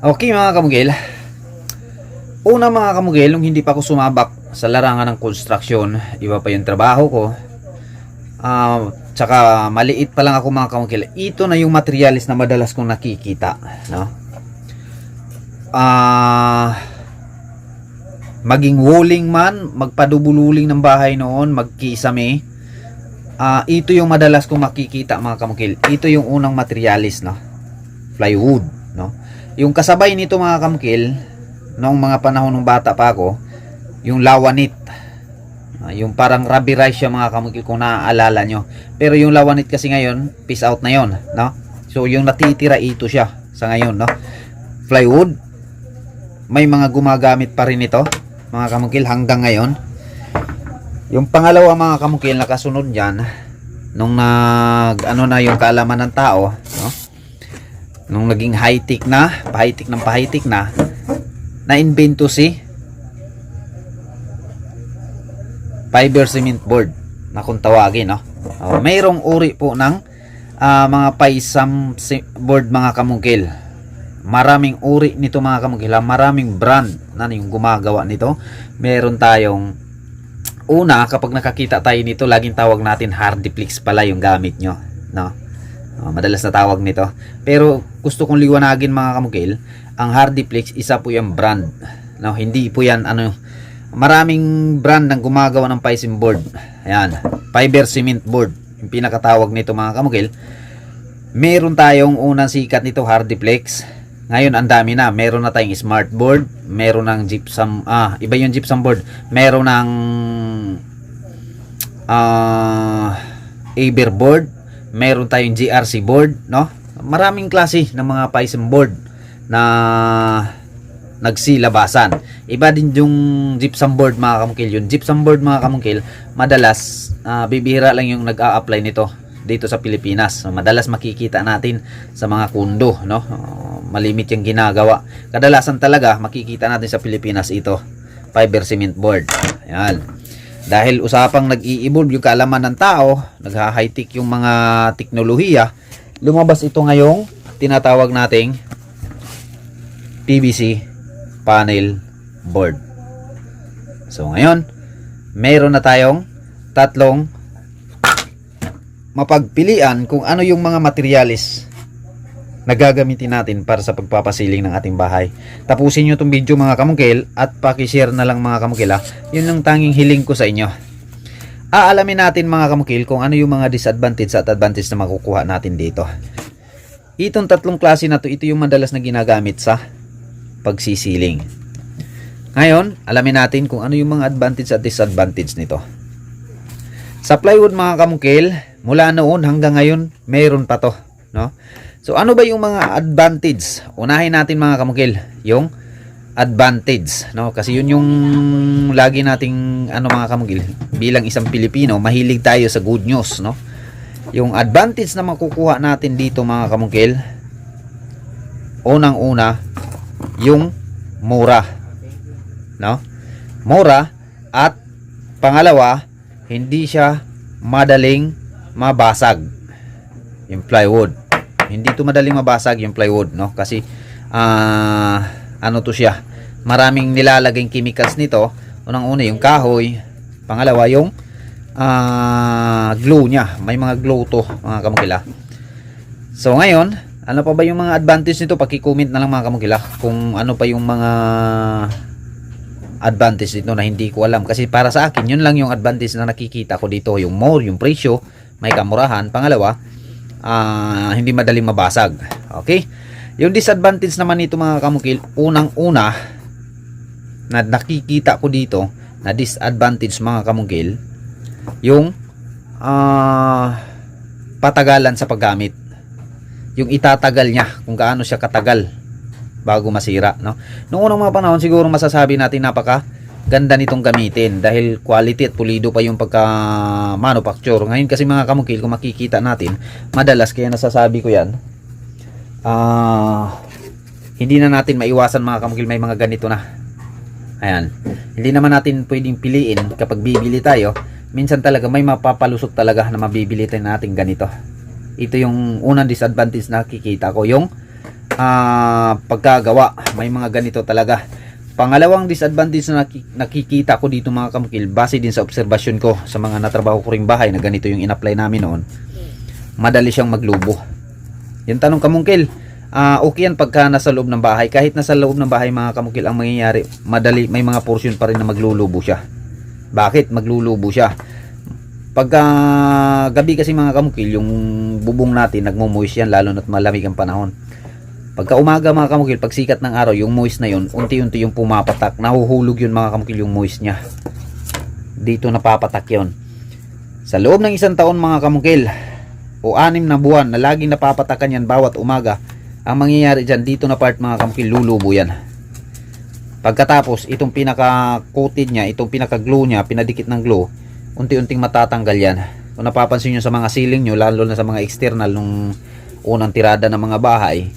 Okay mga kamugil. Una mga kamugil, nung hindi pa ako sumabak sa larangan ng construction, iba pa yung trabaho ko. Ah, tsaka maliit pa lang ako mga kamugil. Ito na yung materialis na madalas kong nakikita, no? Ah, maging walling man, magpadubululing ng bahay noon, magkisame. Ah, ito yung madalas kong makikita mga kamukil. Ito yung unang materialis, no? Plywood, no? Yung kasabay nito mga kamukil, noong mga panahon ng bata pa ako, yung lawanit. Ah, yung parang rubby rice siya mga kamukil kung naaalala nyo. Pero yung lawanit kasi ngayon, peace out na yon, no? So yung natitira ito siya sa ngayon, no? Plywood. May mga gumagamit pa rin ito, mga kamukil hanggang ngayon. Yung pangalawa mga kamukil na kasunod niyan, nung nag ano na yung kaalaman ng tao, no? Nung naging high-tech na, pahitik ng pahitik na, na-invento si fiber cement board na kung tawagin, no? Oh, mayroong uri po ng ah, mga paisam board mga kamukil. Maraming uri nito mga kamukil, ah, maraming brand na yung gumagawa nito. Meron tayong una kapag nakakita tayo nito, laging tawag natin hardiplex pala yung gamit nyo, no? Oh, madalas na tawag nito. Pero gusto kong liwanagin mga kamukil, ang hardiplex isa po yung brand. No, hindi po yan ano maraming brand ng gumagawa ng piping board. Ayan, fiber cement board. Yung pinakatawag nito mga kamukil. Meron tayong unang sikat nito hardiplex. Ngayon ang dami na. Meron na tayong smart board, meron ng gypsum ah, iba yung gypsum board. Meron ng ah Aber board, meron tayong GRC board, no? Maraming klase ng mga Python board na nagsilabasan. Iba din yung gypsum board mga kamungkil. Yung gypsum board mga kamungkil, madalas ah, bibihira lang yung nag-a-apply nito dito sa Pilipinas. Madalas makikita natin sa mga kundo, no? Ah, malimit yung ginagawa. Kadalasan talaga makikita natin sa Pilipinas ito, fiber cement board. Ayan. Dahil usapang nag-i-evolve yung kaalaman ng tao, nagha-high-tech yung mga teknolohiya, lumabas ito ngayong tinatawag nating PVC panel board. So ngayon, meron na tayong tatlong mapagpilian kung ano yung mga materialis na gagamitin natin para sa pagpapasiling ng ating bahay. Tapusin nyo itong video mga kamungkil at pakishare na lang mga kamungkil ha. Yun ang tanging hiling ko sa inyo. Aalamin natin mga kamungkil kung ano yung mga disadvantage at advantage na makukuha natin dito. Itong tatlong klase na to, ito yung madalas na ginagamit sa pagsisiling. Ngayon, alamin natin kung ano yung mga advantage at disadvantage nito. Sa plywood mga kamungkil, mula noon hanggang ngayon, mayroon pa to. No? So ano ba yung mga advantage? Unahin natin mga kamukil, yung advantage, no? Kasi yun yung lagi nating ano mga kamukil, bilang isang Pilipino, mahilig tayo sa good news, no? Yung advantage na makukuha natin dito mga kamukil, unang-una, yung mura, no? Mura at pangalawa, hindi siya madaling mabasag yung plywood hindi to madaling mabasag yung plywood no? Kasi ah ano to siya? Maraming nilalagay chemicals nito. Unang una yung kahoy. Pangalawa yung ah glue niya. May mga glue to mga kamukila. So ngayon ano pa ba yung mga advantage nito? Paki-comment na lang mga kamukila kung ano pa yung mga advantage dito na hindi ko alam. Kasi para sa akin yun lang yung advantage na nakikita ko dito. Yung more yung presyo may kamurahan. Pangalawa ah, hindi madaling mabasag. Okay? Yung disadvantage naman nito mga kamukil, unang-una na nakikita ko dito na disadvantage mga kamukil, yung ah, patagalan sa paggamit. Yung itatagal niya, kung gaano siya katagal bago masira, no? Noong unang mga panahon siguro masasabi natin napaka ganda nitong gamitin dahil quality at pulido pa yung pagka manufacture. Ngayon kasi mga kamukil kung makikita natin, madalas kaya nasasabi ko yan, ah hindi na natin maiwasan mga kamukil may mga ganito na. Ayan. Hindi naman natin pwedeng piliin kapag bibili tayo. Minsan talaga may mapapalusok talaga na mabibili tayo natin ganito. Ito yung unang disadvantage na nakikita ko. Yung ah, pagkagawa. May mga ganito talaga. Pangalawang disadvantage na naki- nakikita ko dito mga kamukil, base din sa obserbasyon ko sa mga natrabaho ko ring bahay na ganito yung in-apply namin noon, madali siyang maglubo. Yung tanong kamungkil, ah okay yan pagka nasa loob ng bahay. Kahit nasa loob ng bahay mga kamukil, ang mangyayari, madali, may mga portion pa rin na maglulubo siya. Bakit maglulubo siya? Pagka gabi kasi mga kamukil, yung bubong natin nagmo-moist yan lalo na't malamig ang panahon. Pagka umaga mga kamukil, pag sikat ng araw, yung moist na yun, unti-unti yung pumapatak. Nahuhulog yun mga kamukil yung moist niya. Dito napapatak yun. Sa loob ng isang taon mga kamukil, o anim na buwan na laging napapatakan yan bawat umaga, ang mangyayari dyan, dito na part mga kamukil, lulubo yan. Pagkatapos, itong pinaka-coated niya, itong pinaka-glue niya, pinadikit ng glue, unti-unting matatanggal yan. Kung napapansin nyo sa mga ceiling nyo, lalo na sa mga external nung unang tirada ng mga bahay,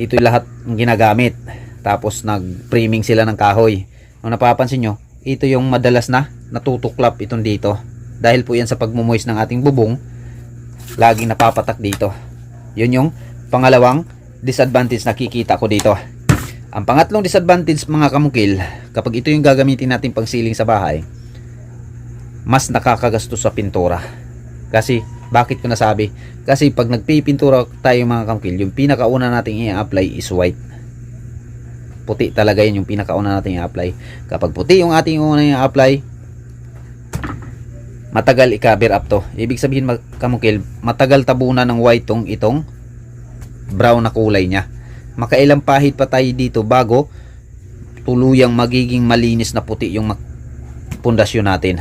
ito lahat ng ginagamit. Tapos nag-framing sila ng kahoy. Kung napapansin nyo, ito yung madalas na natutuklap itong dito. Dahil po yan sa pagmumoist ng ating bubong, laging napapatak dito. Yun yung pangalawang disadvantage na kikita ko dito. Ang pangatlong disadvantage mga kamukil, kapag ito yung gagamitin natin pang sa bahay, mas nakakagastos sa pintura. Kasi, bakit ko nasabi? Kasi pag nagpipintura tayo mga kamukil, yung pinakauna nating i-apply is white. Puti talaga yun yung pinakauna nating i-apply. Kapag puti yung ating una i-apply, matagal i-cover up to. Ibig sabihin mga kamukil, matagal tabunan ng white tong itong brown na kulay niya. Makailang pahit pa tayo dito bago tuluyang magiging malinis na puti yung pundasyon natin.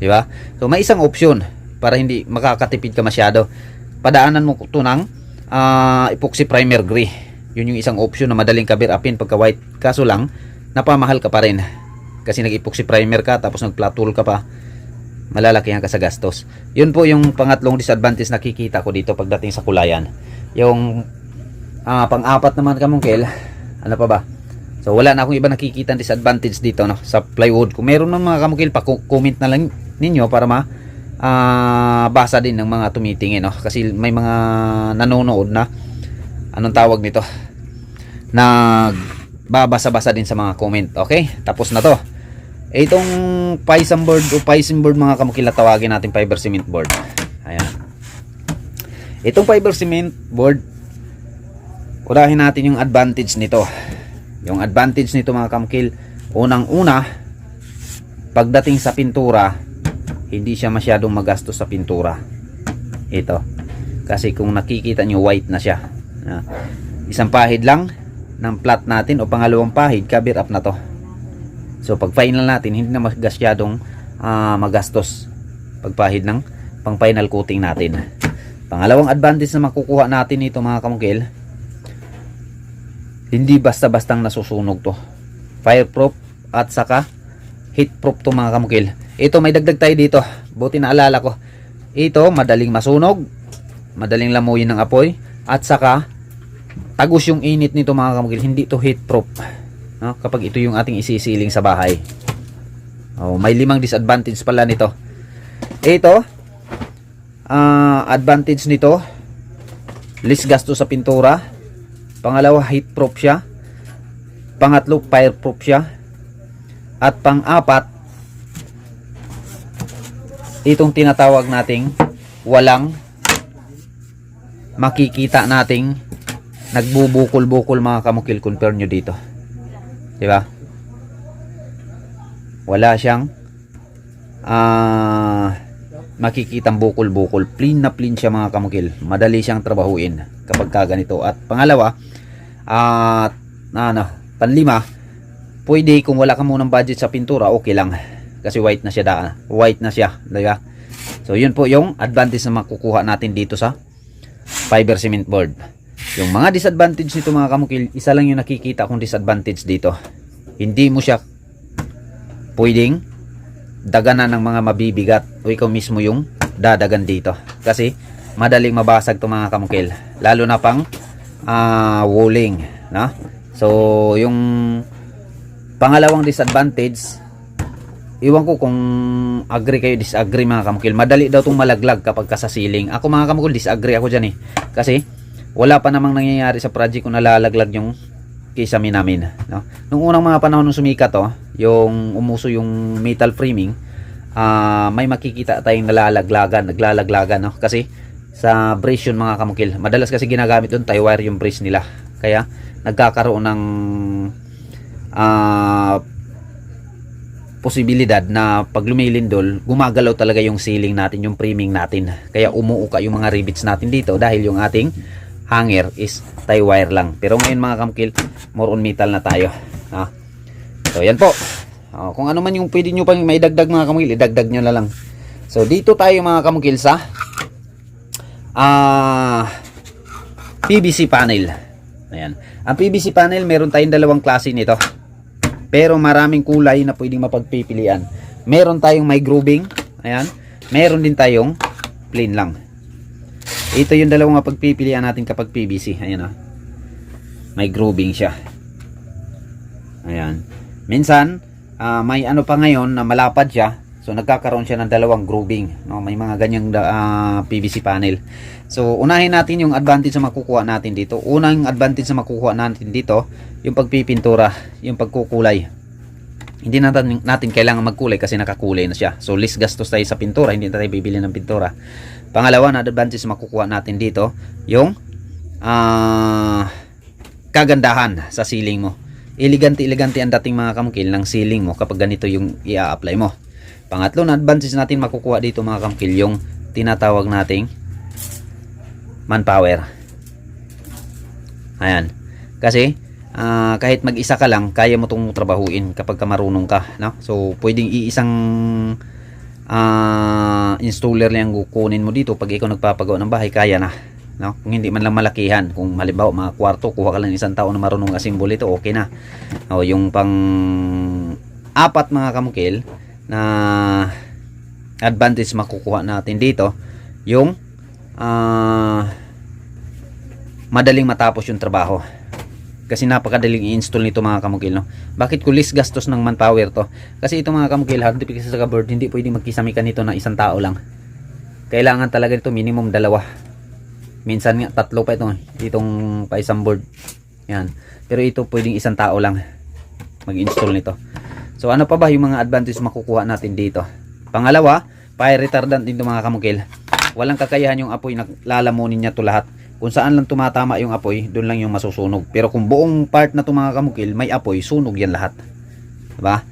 Di ba? So may isang option para hindi makakatipid ka masyado. Padaanan mo ito ng ah, epoxy primer gray. Yun yung isang option na madaling cover upin pagka white. Kaso lang, napamahal ka pa rin. Kasi nag-epoxy primer ka tapos nag-flat tool ka pa. Malalakihan ka sa gastos. Yun po yung pangatlong disadvantage na nakikita ko dito pagdating sa kulayan. Yung ah, pang-apat naman kamungkel, ano pa ba? So wala na akong iba nakikita disadvantage dito no sa plywood. Kung meron ng mga kamukil pa comment na lang ninyo para ma ah, basa din ng mga tumitingin no kasi may mga nanonood na anong tawag nito nag babasa-basa din sa mga comment. Okay? Tapos na to. Itong Python board o Python board mga kamukil na tawagin natin fiber cement board. Ayan. Itong fiber cement board Unahin natin yung advantage nito. Yung advantage nito mga kamkil, unang-una, pagdating sa pintura, hindi siya masyadong magastos sa pintura. Ito. Kasi kung nakikita nyo, white na siya. Ah, Isang pahid lang ng plat natin o pangalawang pahid, cover up na to. So pag final natin, hindi na masyadong ah, magastos pagpahid ng pang final coating natin. Pangalawang advantage na makukuha natin ito mga kamukil, hindi basta-bastang nasusunog to. Fireproof at saka heatproof to mga kamukil. Ito may dagdag tayo dito. Buti na alala ko. Ito madaling masunog, madaling lamuyin ng apoy at saka tagus yung init nito mga kamukil. Hindi to heatproof. No? Kapag ito yung ating isisiling sa bahay. Oh, may limang disadvantage pala nito. Ito ah, advantage nito less gasto sa pintura Pangalawa, heatproof siya. Pangatlo, fireproof siya. At pang-apat, itong tinatawag nating walang makikita nating nagbubukol-bukol mga kamukil compare nyo dito. Di ba? Wala siyang ah makikitang bukol-bukol. Plain na plain siya mga kamukil. Madali siyang trabahuin kapag ka ganito. At pangalawa, at ano, panlima, pwede kung wala ka munang budget sa pintura, okay lang. Kasi white na siya daan. White na siya, di ba? So yun po yung advantage na makukuha natin dito sa fiber cement board. Yung mga disadvantage nito mga kamukil, isa lang yung nakikita kong disadvantage dito. Hindi mo siya pwedeng daganan ng mga mabibigat o ikaw mismo yung dadagan dito. Kasi madaling mabasag to mga kamukil. Lalo na pang ah walling. No? So, yung pangalawang disadvantage, iwan ko kung agree kayo, disagree mga kamukil. Madali daw itong malaglag kapag ka sa ceiling. Ako mga kamukil, disagree ako dyan eh. Kasi, wala pa namang nangyayari sa project kung nalalaglag yung kisame namin. No? Nung unang mga panahon nung sumikat to, yung umuso yung metal framing, ah, may makikita tayong nalalaglagan, naglalaglagan. No? Kasi sa brace yun mga kamukil. Madalas kasi ginagamit doon tie wire yung brace nila. Kaya nagkakaroon ng ah, posibilidad na pag lumilindol, gumagalaw talaga yung ceiling natin, yung framing natin. Kaya umuuka yung mga rivets natin dito dahil yung ating hanger is tie wire lang. Pero ngayon mga kamkil, more on metal na tayo. Ha? So yan po. Oh, kung ano man yung pwede nyo pang maidagdag mga kamkil, idagdag nyo na lang. So dito tayo mga kamkil sa ah PVC panel. Ayan. Ang PVC panel, meron tayong dalawang klase nito. Pero maraming kulay na pwedeng mapagpipilian. Meron tayong may grooving. Ayan. Meron din tayong plain lang. Ito yung dalawang mapagpipilian natin kapag PVC. Ayan o. May grooving siya. Ayan. Minsan, ah, may ano pa ngayon na malapad siya. So nagkakaroon siya ng dalawang grooving. No? May mga ganyang ah, PVC panel. So unahin natin yung advantage na makukuha natin dito. Unang advantage na makukuha natin dito, yung pagpipintura, yung pagkukulay. Hindi natin, natin kailangan magkulay kasi nakakulay na siya. So less gastos tayo sa pintura, hindi na tayo bibili ng pintura. Pangalawa na advantage na makukuha natin dito, yung ah, kagandahan sa ceiling mo. Elegante-elegante ang dating mga kamukil ng ceiling mo kapag ganito yung i-apply mo. Pangatlo na advantage natin makukuha dito mga kamukil yung tinatawag nating manpower. Ayan. Kasi ah, kahit mag-isa ka lang, kaya mo itong trabahuin kapag ka marunong ka. No? So, pwedeng iisang ah, installer lang kukunin mo dito pag ikaw nagpapagawa ng bahay, kaya na. No? Kung hindi man lang malakihan, kung halimbawa mga kwarto, kuha ka lang isang tao na marunong asimbol ito, okay na. O, yung pang apat mga kamukil na advantage makukuha natin dito, yung ah, madaling matapos yung trabaho. Kasi napakadaling i-install nito mga kamukil. No? Bakit ko list gastos ng manpower to? Kasi ito mga kamukil, hard kasi sa board, hindi pwede magkisami ka nito na isang tao lang. Kailangan talaga nito minimum dalawa. Minsan nga tatlo pa ito, itong pa isang board. Yan. Pero ito pwedeng isang tao lang mag-install nito. So ano pa ba yung mga advantage makukuha natin dito? Pangalawa, fire retardant din ito mga kamukil. Walang kakayahan yung apoy na lalamunin niya to lahat. Kung saan lang tumatama yung apoy, doon lang yung masusunog. Pero kung buong part na ito mga kamukil, may apoy, sunog yan lahat. Diba?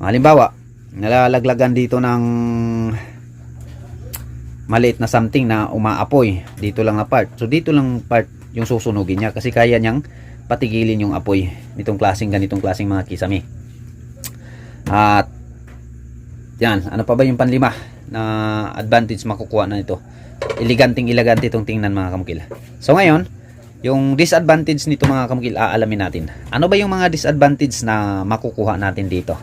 Halimbawa, nalalaglagan dito ng maliit na something na umaapoy dito lang na part so dito lang part yung susunugin niya kasi kaya niyang patigilin yung apoy nitong klaseng ganitong klaseng mga kisame at yan ano pa ba yung panlima na advantage makukuha na ito eleganting elegante itong tingnan mga kamukil so ngayon yung disadvantage nito mga kamukil aalamin natin ano ba yung mga disadvantage na makukuha natin dito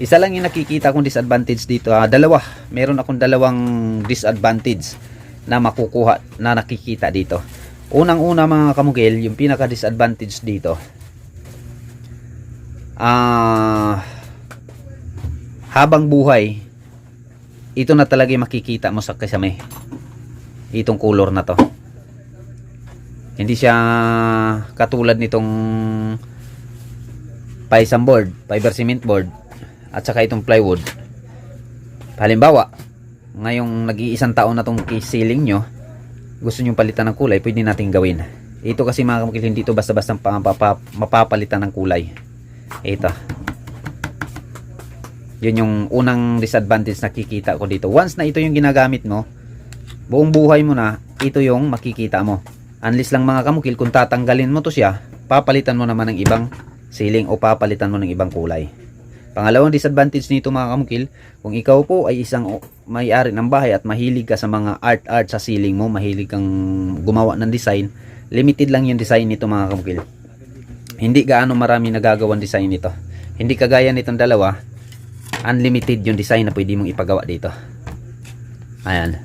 isa lang yung nakikita kong disadvantage dito. Ah, dalawa. Meron akong dalawang disadvantage na makukuha na nakikita dito. Unang-una mga kamugil, yung pinaka disadvantage dito. Ah habang buhay, ito na talaga yung makikita mo sa kasame. Itong color na to. Hindi siya katulad nitong paisang board, fiber cement board at saka itong plywood halimbawa ngayong nag-iisang taon na tong ceiling nyo gusto nyo palitan ng kulay pwede natin gawin ito kasi mga kamukil hindi ito basta-basta mapapalitan ng kulay ito yun yung unang disadvantage na kikita ko dito once na ito yung ginagamit mo buong buhay mo na ito yung makikita mo unless lang mga kamukil kung tatanggalin mo to siya papalitan mo naman ng ibang ceiling o papalitan mo ng ibang kulay Pangalawang disadvantage nito mga kamukil, kung ikaw po ay isang may-ari ng bahay at mahilig ka sa mga art-art sa ceiling mo, mahilig kang gumawa ng design, limited lang yung design nito mga kamukil. Hindi gaano marami nagagawang design nito. Hindi kagaya nitong dalawa, unlimited yung design na pwede mong ipagawa dito. Ayan.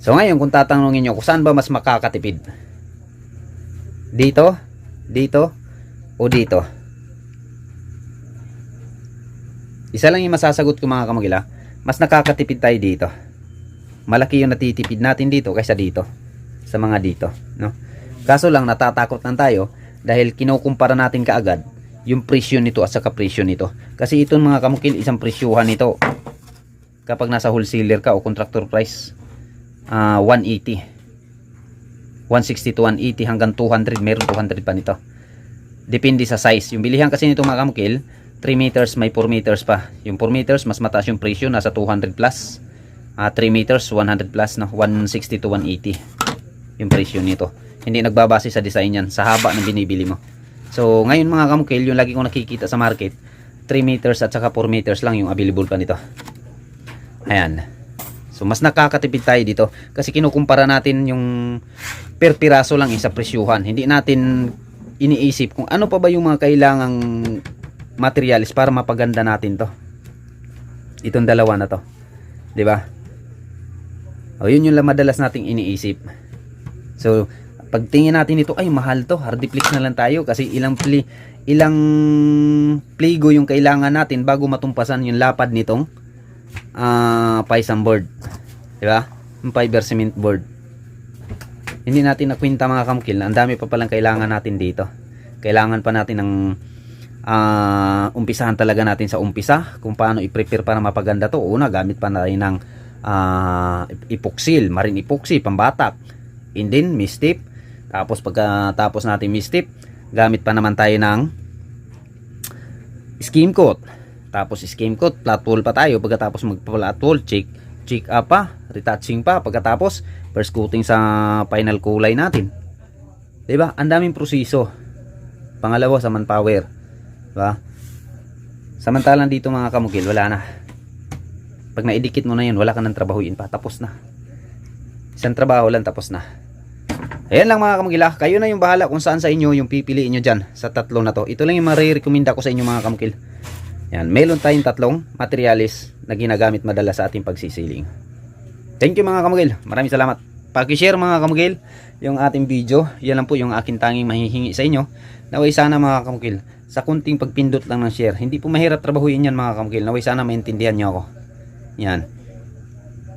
So ngayon kung tatanungin nyo kung saan ba mas makakatipid? Dito? Dito? O dito? Isa lang yung masasagot ko mga kamagila, mas nakakatipid tayo dito. Malaki yung natitipid natin dito kaysa dito. sa mga dito, no? Kaso lang natatakot lang tayo dahil kinukumpara natin kaagad yung presyo nito at saka presyo nito. Kasi itong mga kamukil isang presyuhan nito. Kapag nasa wholesaler ka o contractor price ah 180 160 to 180 hanggang 200 meron 200 pa nito. Depende sa size. Yung bilihan kasi nito mga kamukil 3 meters may 4 meters pa. Yung 4 meters mas mataas yung presyo nasa 200 plus. Ah, 3 meters 100 plus no? 160 to 180 yung presyo nito. Hindi nagbabase sa design yan sa haba ng binibili mo so ngayon mga kamukil yung lagi kong nakikita sa market 3 meters at saka 4 meters lang yung available pa nito. Ayan. So mas nakakatipid tayo dito kasi kinukumpara natin yung per piraso lang yung sa presyuhan. Hindi natin iniisip kung ano pa ba yung mga kailangang materials para mapaganda natin to. Itong dalawa na to. Di ba? O yun yung madalas nating iniisip. So pagtingin natin ito ay mahal to. Hardiplex na lang tayo kasi ilang pli ilang pligo yung kailangan natin bago matumpasan yung lapad nitong ah paisang board. Di ba? Yung fiber cement board. Hindi natin nakwinta mga kamkil na ang dami pa palang kailangan natin dito. Kailangan pa natin ng ah, umpisahan talaga natin sa umpisa kung paano i-prepare para mapaganda to. Una gamit pa na rin ng ah, epoxy marine epoxy pambatak. And then mistip tapos pagkatapos natin mistip gamit pa naman tayo ng skim coat. Tapos skim coat flat wool pa tayo. Pagkatapos magpa-flat wool check check up pa retouching pa. Pagkatapos first coating sa final kulay natin. 'di ba ang daming proseso. Pangalawa sa manpower 'di ba samantalang dito mga kamukil wala na. Pag naidikit mo na yun wala ka nang trabahuin pa. Tapos na. Isang trabaho lang tapos na Ayan lang mga kamukila, kayo na yung bahala kung saan sa inyo yung pipiliin nyo dyan sa tatlo na to. Ito lang yung marirekomenda ko sa inyo mga kamukil. Yan, meron tayong tatlong materialis na ginagamit madalas sa ating pagsisiling. Thank you mga kamugil. Maraming salamat. Paki-share mga kamugil yung ating video. Yan lang po yung akin tanging mahihingi sa inyo. Naway sana mga kamugil, sa kunting pagpindot lang ng share. Hindi po mahirap trabahuin yan mga kamugil. Naway sana maintindihan nyo ako. Yan.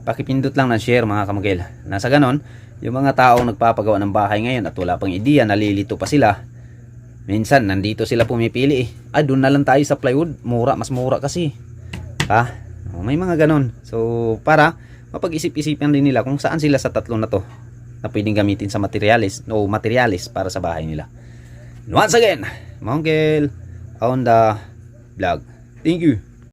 Pakipindot lang ng share mga kamugil. Nasa ganon, yung mga taong nagpapagawa ng bahay ngayon at wala pang ideya, nalilito pa sila. Minsan, nandito sila pumipili eh. Ah, doon na lang tayo sa plywood. Mura, mas mura kasi. Ha? Oh, may mga ganon. So, para mapag-isip-isipan din nila kung saan sila sa tatlo na to na pwedeng gamitin sa materialis o materialis para sa bahay nila. Once again, Mongkel on the vlog. Thank you.